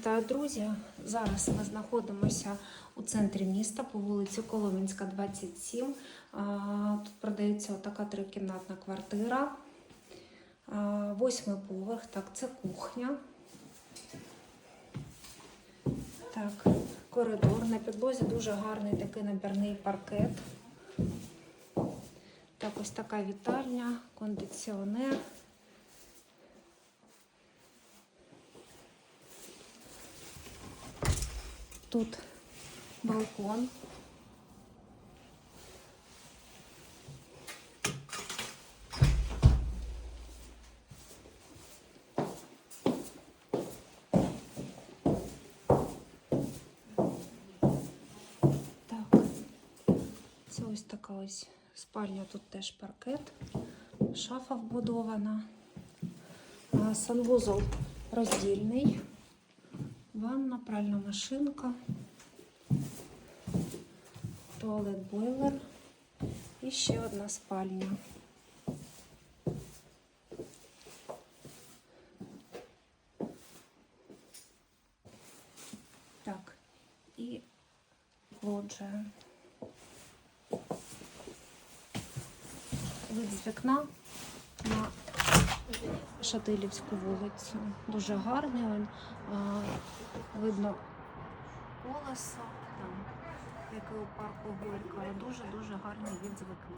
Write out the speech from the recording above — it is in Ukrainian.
Вітаю, друзі! Зараз ми знаходимося у центрі міста по вулиці Коломенська, 27. Тут продається така трикімнатна квартира. Восьмий поверх, так, це кухня. Так, коридор. На підлозі дуже гарний такий набірний паркет. Так, ось така вітальня, кондиціонер. Тут балкон. Ось така ось спальня, тут теж паркет, шафа вбудована, санвузол роздільний. Ванна, пральна машинка, туалет бойлер і ще одна спальня. Так, і лоджія. Вид з вікна на Шатилівську вулицю. Дуже гарний. Він, видно колесо, там, яке у парку Горького. Дуже-дуже гарний від з вікна.